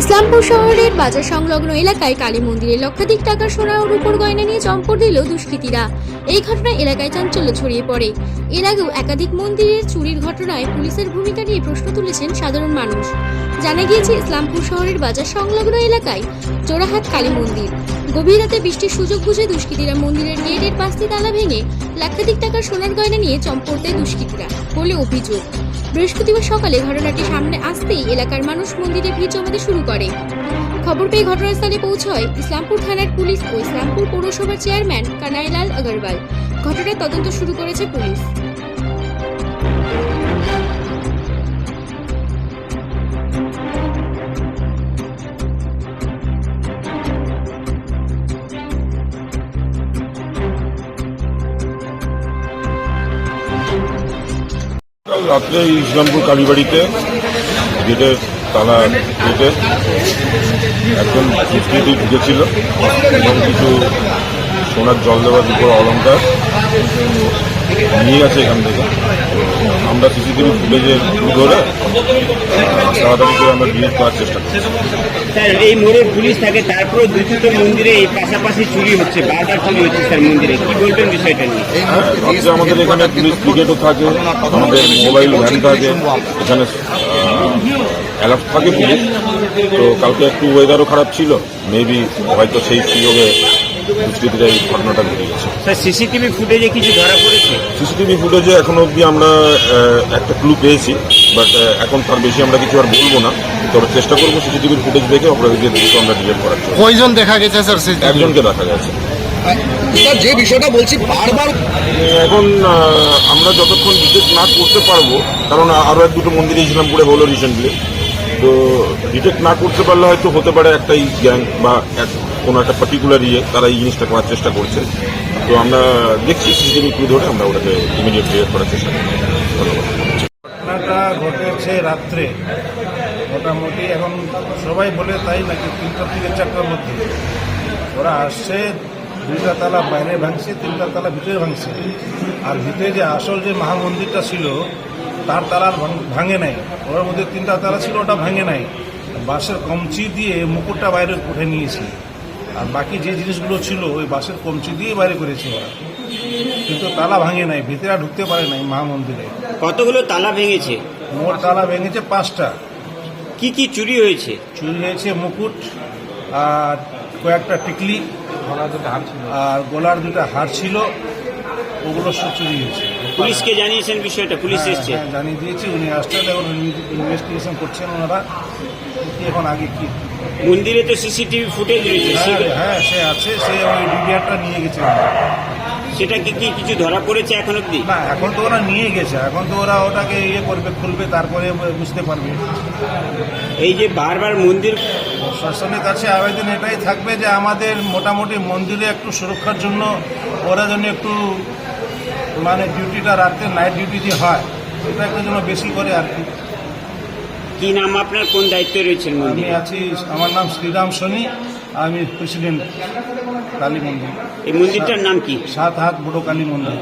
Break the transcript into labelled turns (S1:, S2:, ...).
S1: ইসলামপুর শহরের বাজার সংলগ্ন এলাকায় কালী মন্দিরে লক্ষাধিক টাকার সোনা ও রূপোর গয়না নিয়ে চম্পট দিল দুষ্কৃতীরা। এই ঘটনায় এলাকায় চাঞ্চল্য ছড়িয়ে পড়ে। এর আগেও একাধিক মন্দিরের চুরির ঘটনায় পুলিশের ভূমিকা নিয়ে প্রশ্ন তুলেছেন সাধারণ মানুষ। জানা গিয়েছে, ইসলামপুর শহরের বাজার সংলগ্ন এলাকায় জোড়াহাট কালী মন্দির। গভীর রাতে বৃষ্টির সুযোগ বুঝে দুষ্কৃতীরা মন্দিরের গেটের পাঁচটি তালা ভেঙে লাক্ষাধিক টাকার সোনার গয়না নিয়ে চম্পট দেয় দুষ্কৃতীরা বলে অভিযোগ। বৃহস্পতিবার সকালে ঘটনাটি সামনে আসতেই এলাকার মানুষ মন্দিরে ভিড় জমাতে শুরু করে। খবর পেয়ে ঘটনাস্থলে পৌঁছয় ইসলামপুর থানার পুলিশ ও ইসলামপুর পৌরসভার চেয়ারম্যান কানাইলাল আগরওয়াল। ঘটনার তদন্ত শুরু করেছে পুলিশ।
S2: কাল রাত্রে ইসলামপুর কালীবাড়িতে গেটের তালা গেটে একজন দুষ্কৃতী ঢুকেছিল এবং কিছু সোনার জল দেওয়ার দুপুর অলঙ্কার নিয়ে গেছে এখান থেকে। আমরা সিসিটিভি ফুটেজে ধরে তাড়াতাড়ি করে আমরা ডিলিট করার চেষ্টা করছি।
S3: স্যার এই মোড়ে পুলিশ থাকে তারপরেও দুটো মন্দিরে এই পাশাপাশি চুরি হচ্ছে বারবার চুরি হচ্ছে স্যার মন্দিরে। কি বলবেন বিষয়টা নিয়ে?
S2: আমাদের এখানে পুলিশ ব্রিগেডও থাকে আমাদের মোবাইল ভ্যান থাকে এখানে অ্যালার্ট থাকে পুলিশ। তো কালকে একটু ওয়েদারও খারাপ ছিল মেবি হয়তো সেই সুযোগে দুষ্কৃতীরা এই ঘটনাটা ঘটে গেছে।
S3: স্যার সিসিটিভি ফুটেজে কিছু ধরা পড়েছে?
S2: সিসিটিভি ফুটেজে এখনও অবধি আমরা একটা ক্লু পেয়েছি বাট এখন তার বেশি আমরা কিছু আর বলব না। তবে চেষ্টা করব সিসিটিভির ফুটেজ দেখে অপরাধীদের দ্রুত আমরা ডিলেট করার জন্য।
S4: কয়জন দেখা গেছে স্যার
S2: একজনকে দেখা গেছে।
S4: স্যার যে বিষয়টা বলছি বারবার
S2: এখন আমরা যতক্ষণ ডিটেক্ট না করতে পারব কারণ আরও এক দুটো মন্দিরে ইসলামপুরে হলো রিসেন্টলি তো ডিটেক্ট না করতে পারলে হয়তো হতে পারে একটাই গ্যাং বা এক কোনো একটা পার্টিকুলার ইয়ে তারা এই জিনিসটা করার চেষ্টা করছে। তো আমরা দেখছি সিসিটিভি ক্লু ধরে আমরা ওটাকে ইমিডিয়েট ক্লিয়ার করার চেষ্টা করছি।
S5: ঘটনাটা ঘটেছে রাত্রে, মোটামুটি এখন সবাই বলে তাই নাকি তিনটা থেকে চারটার মধ্যে? ওরা আসছে, দুইটা তালা বাইরে ভাঙছে, তিনটা তালা ভিতরে ভাঙছে। আর ভিতরে যে আসল যে মহামন্দিরটা ছিল তার তালা আর ভাঙ- ভাঙে নাই। ওর মধ্যে তিনটা তালা ছিল ওটা ভাঙে নাই। বাঁশের কমচি দিয়ে মুকুটটা বাইরে উঠে নিয়েছে। আর বাকি যে জিনিসগুলো ছিল ওই বাঁশের কমচি দিয়ে বাইরে করেছে ওরা। কিন্তু তালা ভাঙে নাই ভিতরে আর ঢুকতে পারে নাই মহামন্দিরে
S3: কতগুলো তালা ভেঙেছে?
S5: মোট তালা ভেঙেছে পাঁচটা।
S3: কি কি চুরি হয়েছে?
S5: চুরি হয়েছে মুকুট আর কয়েকটা টিকলি আর গলার দুটা হার ছিল। ওগুলো সব চুরি হয়েছে।
S3: পুলিশকে জানিয়েছেন বিষয়টা পুলিশ
S5: হ্যাঁ,
S3: এসছে।
S5: হ্যাঁ, জানিয়ে দিয়েছি উনি আসছেন এখন ইনভেস্টিগেশন করছেন ওনারা। কি এখন আগে কি?
S3: মন্দিরে তো সিসিটিভি ফুটেজ রয়েছে
S5: হ্যাঁ, হ্যাঁ সে আছে সে ওই ডিডিআরটা নিয়ে গেছে।
S3: সেটা কি কি কিছু ধরা পড়েছে এখন অব্দি
S5: না এখন তো ওরা নিয়ে গেছে এখন তো ওরা ওটাকে ইয়ে করবে খুলবে তারপরে বুঝতে পারবে।
S3: এই যে বারবার মন্দির
S5: প্রশাসনের কাছে আবেদন এটাই থাকবে যে আমাদের মোটামুটি মন্দিরে একটু সুরক্ষার জন্য ওরা যেন একটু মানে ডিউটিটা রাত্রে নাইট ডিউটি যে হয় এটা একটা যেন বেশি করে আর কি।
S3: কি নাম আপনার? কোন দায়িত্বে রয়েছেন
S5: আমি আছি আমার নাম শ্রীরাম সোনি আমি প্রেসিডেন্ট কালী মন্দির।
S3: এই মন্দিরটার নাম কি?
S5: সাত হাত বড় কালী মন্দির।